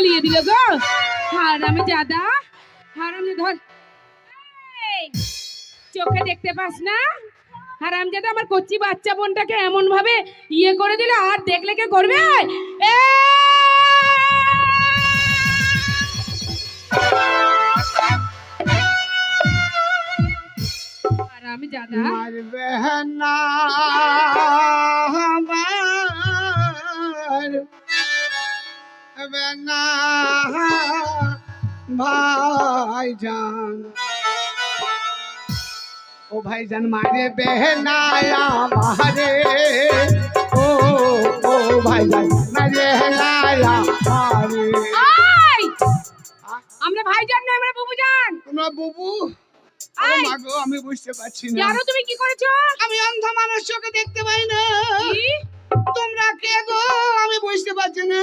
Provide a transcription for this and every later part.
জ্বলিয়ে দিল গো। হারামে জাদা হারামে ধর। চোখে দেখতে পাস না? হারাম জাদা, আমার কচ্চি বাচ্চা বোনটাকে এমন ভাবে ইয়ে করে দিল, আর দেখলে কে করবে? হারাম জাদা। না ভাইজান। ও ভাইজান মারে বেহনায়া মারে ও ও ভাইজান মারে হেনায়া মারে আই আমরা ভাইজান না আমরা বুবুজান। তোমরা বুবু? আমি বুঝতে পারছি না। জানো তুমি কি করেছ? আমি অন্ধ মানুষ চোখে দেখতে পাই না। কি? তোমরা কে গো? আমি বুঝতে পারছি না।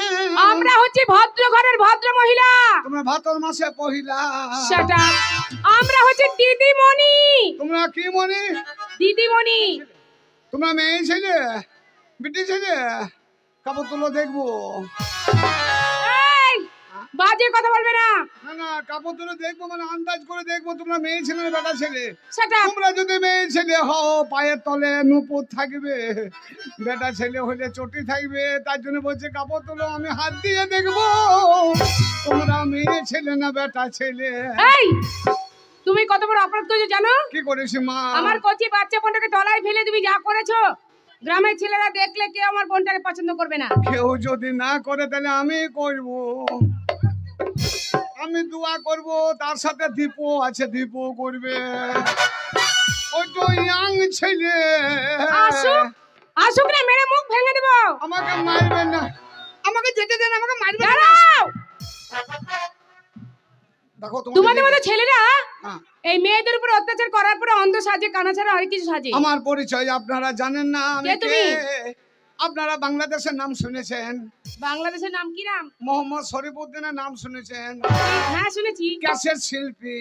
আমরা হচ্ছে ভদ্র ঘরের ভদ্র মহিলা তোমরা ভাতর মাসে পহিলা। সেটা। আমরা হচ্ছে দিদিমণি। তোমরা কি মনে দিদিমণি। তোমরা মেয়ে ছেলে? বিটি ছেলে? কাপড় তুলো দেখব। বাজে কথা বলবে না। না না কাপড় তুলো দেখব মানে আন্দাজ করে দেখব তোমরা মেয়ে ছেলে না বেটা ছেলে। up. তোমরা যদি মেয়ে ছেলে হও পায়ের তলে নুপুর থাকবে। বেটা ছেলে হলে চটি থাকবে তার জন্য বলছে কাপড় তুলো আমি হাত দিয়ে দেখব। তোমরা মেয়ে ছেলে না বেটা ছেলে। এই তুমি কত বড় অপরাধ করেছ জানো? কি করেছি মা? আমার কচি বাচ্চা বোনটাকে তলায় ফেলে তুমি যা করেছ গ্রামের ছেলেরা দেখলে কেউ আমার বোনটাকে পছন্দ করবে না। কেউ যদি না করে তাহলে আমি করব। আমি দোয়া করব তার সাথে দীপও আছে দীপও করবে। ওই তো ইয়াং ছেলে। আসুক আসুক না মেরে মুখ ভেঙে দেবো। আমাকে মারবে না। আমাকে যেতে দেন আমাকে মারবে না। দাঁড়াও! দেখো তোমাদের মতো ছেলেরা হ্যাঁ, এই মেয়েদের উপর অত্যাচার করার পরে অন্ধ সাজে কানা ছাড়া আর কিছু সাজে? আমার পরিচয় আপনারা জানেন না। আমি কে তুমি? কে? আপনারা বাংলাদেশের নাম শুনেছেন? বাংলাদেশের নাম কি নাম? মোহাম্মদ শরীফউদ্দিনের নাম শুনেছেন? হ্যাঁ শুনেছি। ক্যাসেট শিল্পী।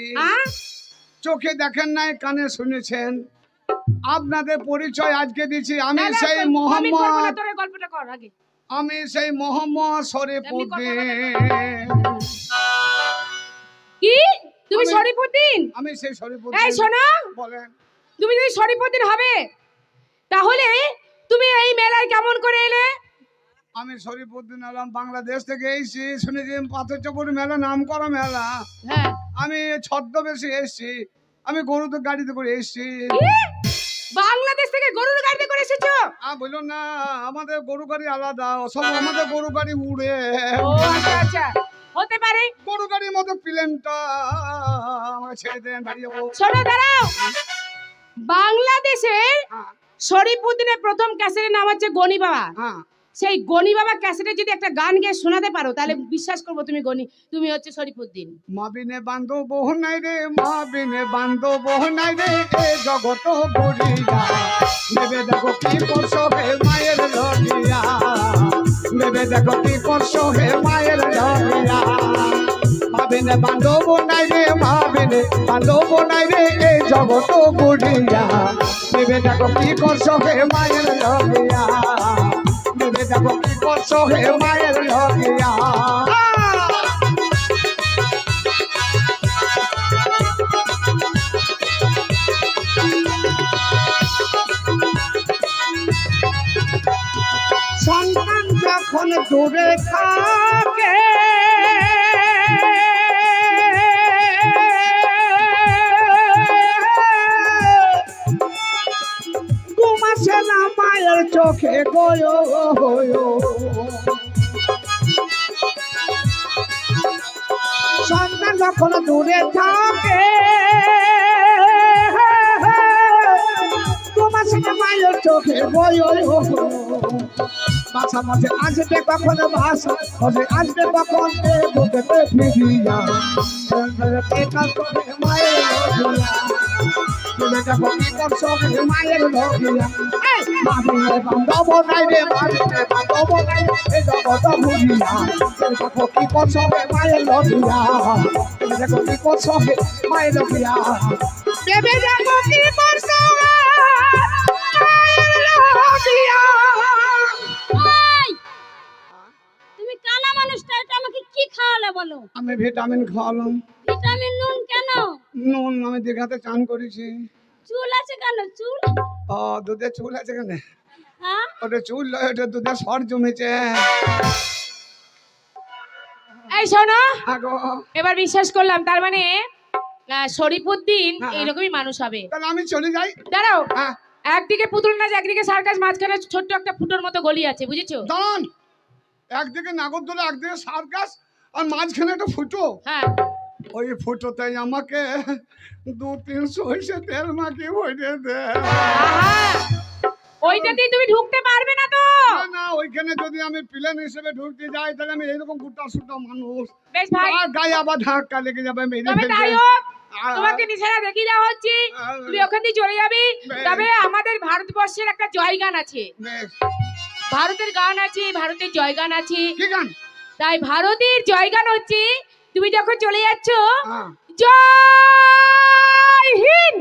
চোখে দেখেন নাই কানে শুনেছেন? আপনাদের পরিচয় আজকে দিচ্ছি। আমি সেই মোহাম্মদ গল্পটা কর আগে। আমি সেই মোহাম্মদ শরীফুদ্দিন কি? তুমি শরীফুদ্দিন আমি সেই এই শোনো। বলেন। তুমি যদি শরীফুদ্দিন হবে তাহলে তুমি এই মেলায় কেমন করে এলে? আমি শরীফুদ্দিন আলম বাংলাদেশ থেকে এসেছি শুনেছি পাথর চপুর মেলা নাম করা মেলা। হ্যাঁ। আমি ছদ্মবেশে এসেছি আমি গরু তো গাড়িতে করে এসেছি। বাংলাদেশ থেকে গরুর গাড়িতে করে এসেছ? আ বলুন না আমাদের গরু গাড়ি আলাদা সব আমাদের গরু গাড়ি উড়ে। ও আচ্ছা আচ্ছা। হতে পারে। গরু গাড়ির মতো প্লেনটা আমাকে ছেড়ে দেন বাড়ি যাব শোনো দাঁড়াও। বাংলাদেশের হ্যাঁ, শরীফুদ্দিনের প্রথম ক্যাসেটের নাম হচ্ছে গনি বাবা। হ্যাঁ। সেই গনি বাবা ক্যাসেটে যদি একটা গান গেয়ে শোনাতে পারো তাহলে বিশ্বাস করব তুমি গনি তুমি হচ্ছে শরীফুদ্দিন। মাবিনে বান্ধব নাই রে মাবিনে বান্ধব নাই রে এ জগত ভেবে দেখো কি করছ হে মায়ের ভেবে দেখো কি করছ হে মায়ের লগিয়া মাবিনে বান্ধব নাই রে মাবিনে বান্ধব নাই রে এ জগত গড়িয়া ভেবে দেখো কি করছ হে মায়ের লগিয়া ভেবে দেখো কি করছ হে মায়ের সন্তান যখন দূরে থাকে গয় সন্তান যখন দূরে থাকে ঘুমাছে না মায়ের চোখে বাসা মাঝে আসবে কখন বাসা মাঝে আসবে কখন ফিরিয়া তুমি দেখো কি করছ লগিয়া এই বান্ধব নাই রে মামিনে বান্ধব নাই এ জগত ভুলিয়া তুমি দেখো কি করছ লগিয়া তুমি দেখো কি করছ লগিয়া বেবে দেখো কি করছ মায়ের লগিয়া তুমি কার কানা মানুষটা এটা আমাকে কি খাওয়ালে বলো? আমি ভিটামিন খাওয়ালাম। ভিটামিন নুন কেন? নুন আমি দীঘাতে চান করেছি। চুল আছে কেন? চুল? ও দুধে চুল আছে কেন? হ্যাঁ? ওটা চুল নয় ওটা দুধে সর জমেছে। এই শোনো এবার বিশ্বাস করলাম তার মানে শরীফুদ্দিন হ্যাঁ। এইরকমই মানুষ হবে। তাহলে আমি চলে যাই? দাঁড়াও। হ্যাঁ। একদিকে পুতুল নাচ একদিকে সার্কাস মাঝখানে ছোট্ট একটা ফুটোর মতো গলি আছে বুঝেছ? দাঁড়ান। একদিকে নাগরদোলা একদিকে সার্কাস আর মাঝখানে একটা ফুটো। হ্যাঁ। ওই ফুটোতে আমাকে দু তিন সরষে তেল মাখিয়ে ভরে দে। ওইটাতেই তুমি ঢুকতে পারবে না তো। না, না ওইখানে যদি আমি প্লেন হিসেবে ঢুকতে যাই তাহলে আমি এরকম গুটা সুটা মানুষ। বেশ ভাই। গায়ে আবার ধাক্কা লেগে যাবে মেরে তবে তাই হোক তোমাকে নিশানা দেওয়া হচ্ছে। আর- তুমি ওখান দিয়ে চলে যাবি। তবে আমাদের ভারতবর্ষের একটা জয় গান আছে। ভারতের গান আছে ভারতের জয়গান আছে। কি গান? তাই ভারতের জয় গান হচ্ছে তুমি যখন চলে যাচ্ছ হ্যাঁ। জয় হিন্দ!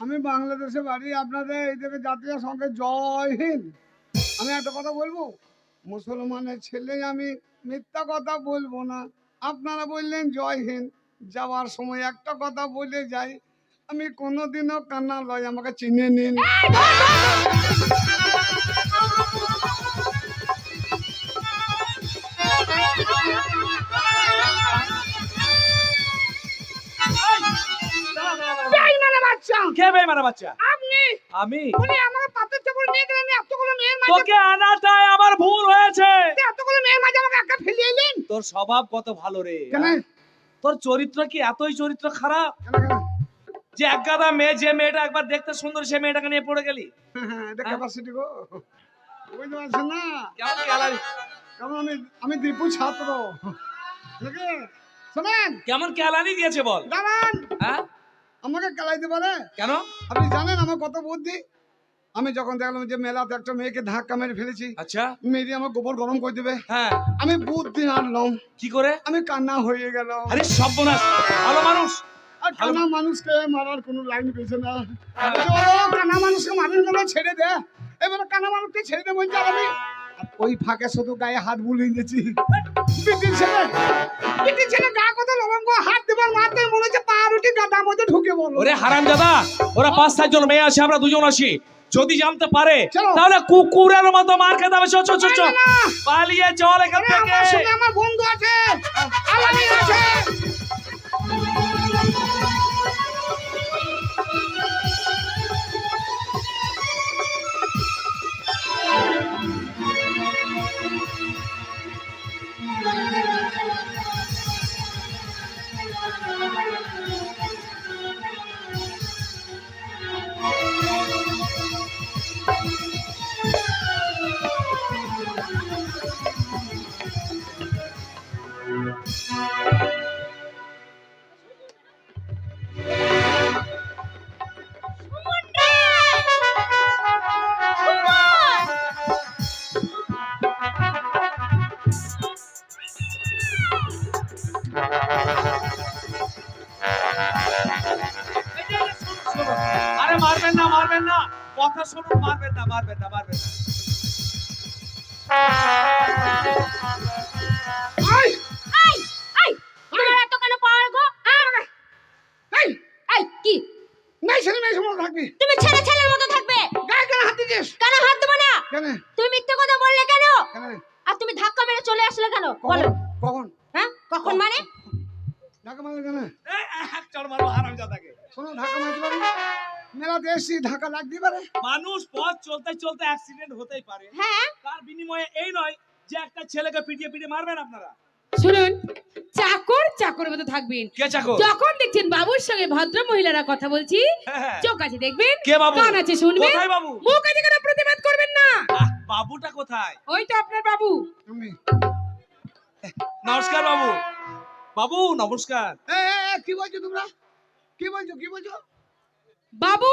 আমি বাংলাদেশে বাড়ি আপনাদের এই থেকে জাতীয় সঙ্গে জয় হিন্দ। আমি একটা কথা বলব? মুসলমানের ছেলে আমি মিথ্যা কথা বলব না। আপনারা বললেন জয় হিন্দ যাওয়ার সময় একটা কথা বলে যাই। আমি কোনোদিনও কান্না লয় আমাকে চিনে নিন। বাচ্চা? কে বেমানা বাচ্চা? আপনি? আমি। উনি আমাকে পাথর চাপড় নিয়ে গেলেন এতগুলো মেয়ের মাঝে তোকে আনাটাই আমার ভুল হয়েছে। এতগুলো মেয়ের মাঝে আমাকে একা ফেলিয়ে এলেন? তোর স্বভাব কত ভালো রে কেন? হ্যাঁ? তোর চরিত্র কি এতই চরিত্র খারাপ? যে এক গাদা মেয়ে যে মেয়েটা একবার দেখতে সুন্দর সে মেয়েটাকে নিয়ে পড়ে গেলি। হ্যাঁ, এটা ক্যাপাসিটি গো। বুঝতে পারছেন না? কেমন গ্যালারি কারণ আমি আমি দীপু ছাত্র। শোনেন? কেমন ক্যালারি দিয়েছে বল? দাঁড়ান। হ্যাঁ? আমাকে কেলাইতে পারে? কেন? আপনি জানেন আমার কত বুদ্ধি? আমি যখন দেখলাম যে মেলাতে একটা মেয়েকে ধাক্কা মেরে ফেলেছি আচ্ছা। মেয়েটি আমার গোবর গরম করে দেবে। হ্যাঁ। আমি বুদ্ধি আনলাম। কি করে? আমি কান্না হয়ে গেল আরে সর্বনাশ। ভালো মানুষ। আর কানা মানুষকে মারার কোনো লাইন পেয়েছে না। কানা মানুষকে মানুষ ছেড়ে দে। এবারে কানা মানুষকে ছেড়ে দে বলছে আমি ওই ফাঁকে শুধু গায়ে হাত বুলিয়ে দিয়েছি। পিটির ছেলে পিটির ছেলে গা কত লবঙ্গ হাত দেবার মারতে মনে হচ্ছে পা রুটি গাদা মধ্যে ঢুকে বলো ওরে হারাম দাদা ওরা পাঁচ সাতজন মেয়ে আছে আমরা দুজন আসি যদি জানতে পারে। তাহলে কুকুরের মতো মার খেতে হবে। পালিয়ে চল এখান আমার থেকে। আমার বন্ধু আছে। আছে। কেন তুমি মিথ্যে কথা বললে কেন? আর তুমি ধাক্কা মেরে চলে আসলে কেন? বলো। কখন? হ্যাঁ? কখন মানে? ঢাকা মারলে কেন? চড় মারবো শোনো ঢাকা মারতে পারি মেলাতে এসছি ঢাকা লাগতে পারে। মানুষ পথ চলতে চলতে অ্যাক্সিডেন্ট হতেই পারে। হ্যাঁ? তার বিনিময়ে এই নয় যে একটা ছেলেকে পিটিয়ে পিটিয়ে মারবেন আপনারা। শুনুন চাকর চাকরের মতো থাকবেন। কে যখন দেখছেন বাবুর সঙ্গে ভদ্র মহিলারা কথা বলছি হ্যাঁ। চোখ আছে দেখবেন? কে বাবু? কান আছে শুনবেন? কোথায় বাবু? মুখ আছে কোনো প্রতিবাদ বাবুটা কোথায়? ওই তো আপনার বাবু। নমস্কার বাবু। বাবু নমস্কার। এ, এ, এ, কি বলছো তোমরা? কি বলছো কি বলছো? বাবু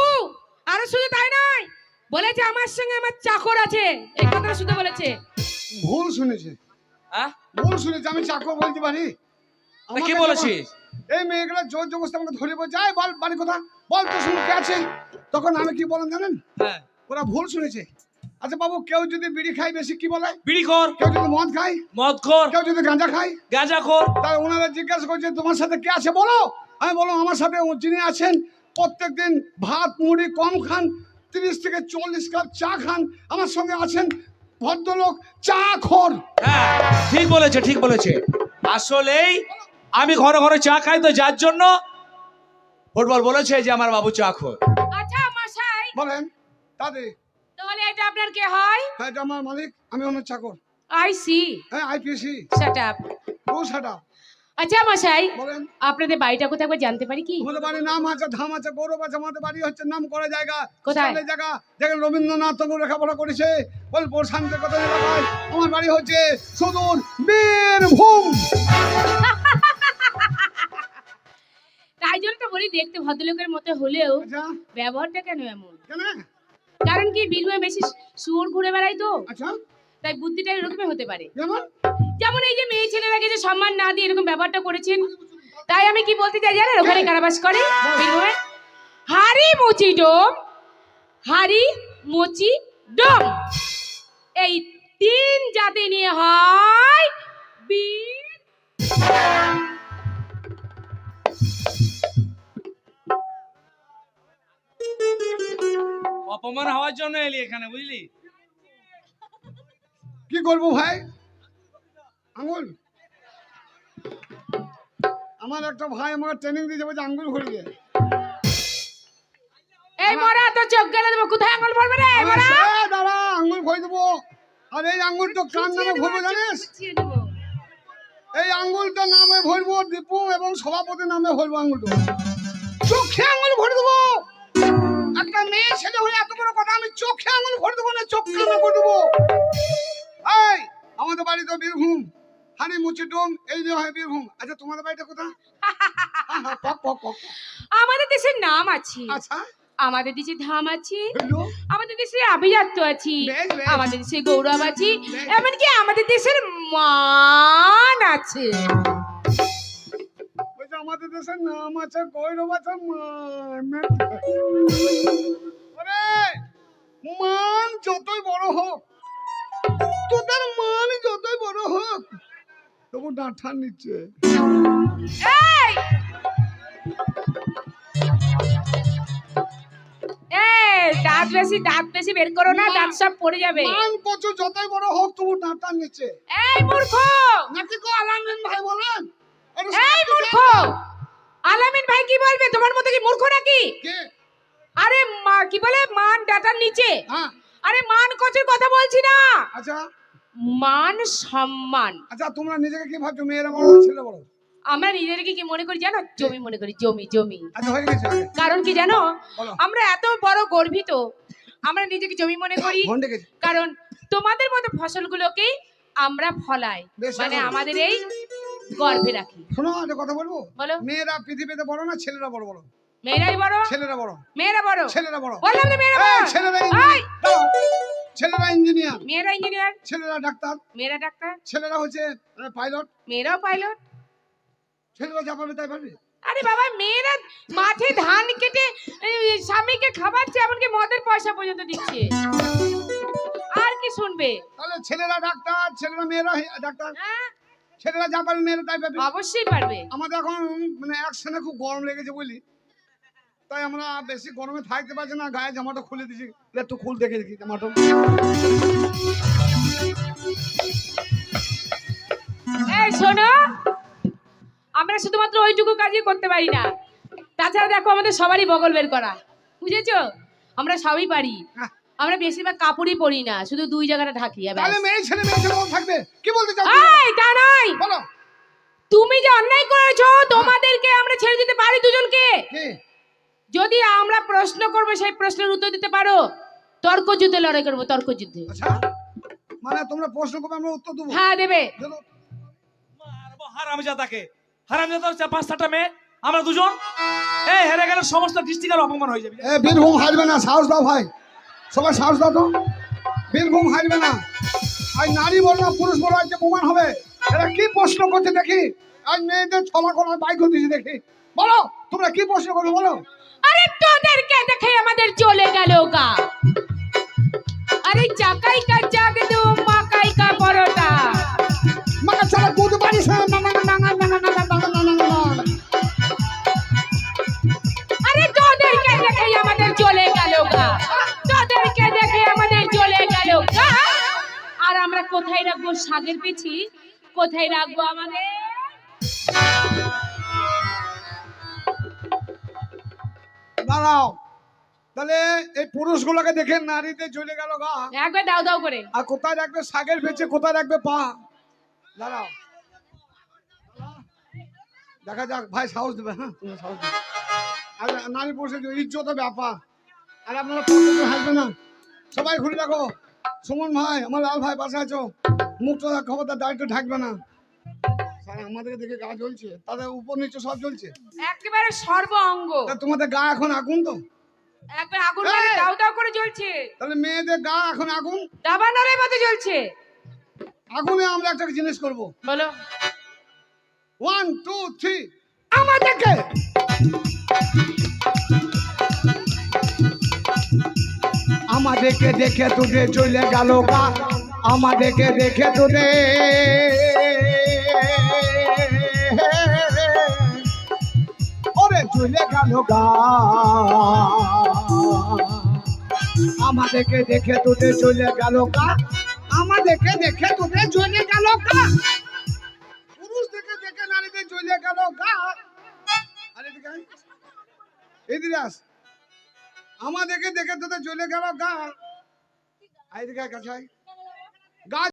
আরও শুধু তাই নয় বলেছে আমার সঙ্গে আমার চাকর আছে। এই কথাটা শুধু বলেছে। ভুল শুনেছে। হ্যাঁ? ভুল শুনেছে আমি চাকর বলতে পারি। কি বলেছিস? এই মেয়েগুলো জোর জবস্তি আমাকে ধরে বলছে "এই বল বাড়ি কথা বল তো শুনে কে আছে? তখন আমি কি বলেন জানেন? হ্যাঁ। ওরা ভুল শুনেছে। আচ্ছা বাবু কেউ যদি বিড়ি খায় বেশি কি বলে? বিড়ি কর কেউ যদি মদ খায়? মদ কর কেউ যদি গাঁজা খায়? গাঁজা কর তাই ওনারা জিজ্ঞাসা করছে তোমার সাথে কে আছে? বলো। আমি বলো আমার সাথে ও যিনি আছেন প্রত্যেক দিন ভাত মুড়ি কম খান তিরিশ থেকে চল্লিশ কাপ চা খান। আমার সঙ্গে আছেন ভদ্রলোক চা খোর। হ্যাঁ ঠিক বলেছে ঠিক বলেছে। আসলেই আমি ঘরে ঘরে চা খাই তো যার জন্য ফুটবল বলেছে যে আমার বাবু চা খোর। আচ্ছা মশাই। বলেন দাদি তাহলে এটা আপনার কে হয়? হ্যাঁ এটা আমার মালিক আমি ওনার চাকর। আই সি হ্যাঁ আইপিএসি শাট আপ ও সাটা আচ্ছা মশাই বলেন। আপনাদের বাড়িটা কোথায় একবার জানতে পারি কি? আমাদের বাড়ির নাম আছে ধাম আছে গৌরব আছে আমাদের বাড়ি হচ্ছে নাম করা জায়গা। কোথায়? জায়গা যেখানে রবীন্দ্রনাথ ঠাকুর লেখাপড়া করেছে। বোলপুর শান্তিকতা এলাকায় আমার বাড়ি হচ্ছে সুদূর বীরভূম। তাই জন্য তো বলি দেখতে ভদ্রলোকের মতো হলেও আচ্ছা। ব্যবহারটা কেন এমন? কেন? কারণ কি বীরভূমে বেশি শুয়োর ঘুরে বেড়াই তো। আচ্ছা। তাই বুদ্ধিটা এরকমই হতে পারে। যেমন? যেমন এই যে মেয়ে ছেলেরাকে যে সম্মান না দিয়ে এরকম ব্যবহারটা করেছেন তাই আমি কি বলতে চাই জানেন ওখানে কারাবাস করে বীরভূমে হাড়ি মুচি ডোম হারি মুচি ডোম। এই তিন জাতি নিয়ে হয় বীর অপমান হওয়ার জন্য এলি এখানে বুঝলি? কি করব ভাই? আঙুল? আমার একটা ভাই আমাকে ট্রেনিং দিয়েছে বলছে আঙ্গুল ঘুরিয়ে এই মরা তো চোখ গেলে দেবো। কোথায় আঙুল পড়বে রে? এই মরা! দাঁড়া আঙ্গুল ঘুরে দেবো। আর এই আঙ্গুলটা নামে জানিস? এই আঙ্গুলটা নামে ভরবো দীপু এবং সভাপতি নামে ভরবো আঙ্গুলটা চোখে আঙ্গুল ভরে দেবো। একটা মেয়ে ছেলে হয়ে এত বড় কথা আমি চোখে আঙ্গুল ভরে দেবো না চোখ কামে করে দেবো। এই আমাদের বাড়ি তো বীরভূম হানি মুচি ডোম এই যে হয় বীরভূম। আচ্ছা তোমাদের বাড়িটা কোথায়? পক, পক, পক। আমাদের দেশের নাম আছে। আচ্ছা। আমাদের দেশে ধাম আছে। আমাদের দেশে আভিজাত্য আছি। আমাদের দেশে গৌরব আছি। এমনকি আমাদের দেশের মান আছে। আমাদের দেশের নাম আছে গৌরব আছে মান যতই বড় হোক তোদের মান যতই বড় হোক তবু ডাঁঠা নিচ্ছে এই! এই দাঁত বেশি দাঁত বেশি বের করো না দাঁত সব পড়ে যাবে। মান কচু যতই বড় হোক তবু ডাঁঠা নিচ্ছে এই মূর্খ! নাকি কো আলামিন ভাই বলেন? এই মূর্খ! আলামিন ভাই কি বলবে? তোমার মতো কি মূর্খ নাকি? আরে মা কি বলে? মান ডাটার নিচে। হ্যাঁ। আরে মান কচুর কথা বলছি না। আচ্ছা। মান সম্মান। আচ্ছা তোমরা নিজেকে কি ভাবছ? মেয়েরা বড় ছেলে বড় আমরা নিজেদেরকে কি মনে করি জানো? জমি মনে করি জমি জমি। আচ্ছা। কারণ কি জানো? আমরা এত বড় গর্বিত আমরা নিজেকে জমি মনে করি। কারণ তোমাদের মতো ফসলগুলোকেই আমরা ফলাই। মানে আমাদের এই গর্ভে রাখি। শোনো একটা কথা বলব? বলো। মেয়েরা পৃথিবীতে বড় না ছেলেরা বড় বড় মেয়েরাই বড়? ছেলেরা বড়। মেয়েরা বড়? ছেলেরা বড়। বললাম তো মেয়েরা বড়। ছেলেরা এই! ছেলেরা ইঞ্জিনিয়ার মেয়েরা ইঞ্জিনিয়ার ছেলেরা ডাক্তার। মেয়েরা ডাক্তার। ছেলেরা হচ্ছে পাইলট মেয়েরাও পাইলট ছেলেরা যা পারবে তাই পারবে? আরে বাবা মেয়েরা মাঠে ধান কেটে স্বামীকে খাওয়াচ্ছে এমনকি মদের পয়সা পর্যন্ত দিচ্ছে। আর কি শুনবে? তাহলে ছেলেরা ডাক্তার ছেলেরা মেয়েরা ডাক্তার। হ্যাঁ? ছেলেরা যা পারবে মেয়েরা তাই পাবে অবশ্যই পারবে। আমাদের এখন মানে একসাথে খুব গরম লেগেছে বলি তাই আমরা বেশি গরমে থাকতে পারছি না গায়ে জামাটা খুলে দিছি একটু খুল দেখে দেখি জামাটা। এই শোনো। আমরা শুধুমাত্র ওইটুকু কাজই করতে পারি না। তাছাড়া দেখো আমাদের সবারই বগল বের করা। বুঝেছ? আমরা সবই পারি। হ্যাঁ। আমরা বেশিরভাগ কাপড়ই পরি না শুধু দুই জায়গাটা ঢাকি আর তাহলে ব্যাস। মেয়ে ছেলে মেয়ে ছেলে থাকবে। কি বলতে চাও তুমি? এই তা নয়। বলো। তুমি যে অন্যায় করেছ তোমাদেরকে আমরা ছেড়ে দিতে পারি দুজনকে? কি? যদি আমরা প্রশ্ন করব সেই প্রশ্নের উত্তর দিতে পারো? তর্ক যুদ্ধে লড়াই করব তর্ক যুদ্ধে আচ্ছা। মানে তোমরা প্রশ্ন করবে আমরা উত্তর দেবো। হ্যাঁ দেবে। দেবো। মারবো হারামজাদাকে। হারামজাদার চার পাঁচটা মেয়ে। আমরা দুজন। এই হেরে গেলে সমস্ত ডিস্ট্রিক্টের অপমান হয়ে যাবে। এ বীরভূম হারবে না সাহস দাও ভাই। সবাই সাহস দাও তো বীরভূম হারবে না আজ নারী বলো পুরুষ বলো আজকে প্রমাণ হবে এরা কি প্রশ্ন করছে দেখি আজ মেয়েদের ছলা কোনা বাইক করতেছি দেখি বলো তোমরা কি প্রশ্ন করবে বলো আরে তোদেরকে দেখে আমাদের চলে গেল গা আরে চাকাই কা জাগ দু মাকাই কা পরোটা মাকা চলে গুদ বাড়ি না না না না না না কোথায় রাখব শাকের পিছি কোথায় রাখব আমাদের? দাঁড়াও। তাহলে এই পুরুষগুলোকে দেখে নারীতে চলে গেল গা। একবার দাও দাও করে। আর কোথায় রাখবে শাকের পেছে কোথায় রাখবে পা? দাঁড়াও। দেখা যাক ভাই সাহস দেবে হ্যাঁ? সাহস দেবে আর নারী পুরুষের যে ইজ্জত ব্যাপার। আর আপনারা হাসবে না। সবাই ঘুরে রাখো সুমন ভাই আমার লাল ভাই পাশে আছো। মুখটা খবরদার দায়িত্ব থাকবে না। দেখে গা জ্বলছে। তাদের উপর নিচে সব জ্বলছে। একেবারে সর্ব অঙ্গ। তোমাদের গা এখন আগুন তো? একবার আগুন মানে করে জ্বলছে। তাহলে মেয়েদের গা এখন আগুন? দাবানলের মতো জ্বলছে। আগুনে আমরা একটা জিনিস করব। বলো। ওয়ান টু থ্রি আমাদেরকে! আমাদেরকে দেখে তোদের চলে গেল গা। আমাদেরকে দেখে তোদের। ওরে চলে গেল গা। আমাদেরকে দেখে তোদের চলে গেল গা। আমাদেরকে দেখে তোদের চলে গেল গা। পুরুষ থেকে দেখে নারীদের চলে গেল গা। আরে আস আমাদেরকে দেখে তোদের চলে গেল গা আইদিকে কাছাই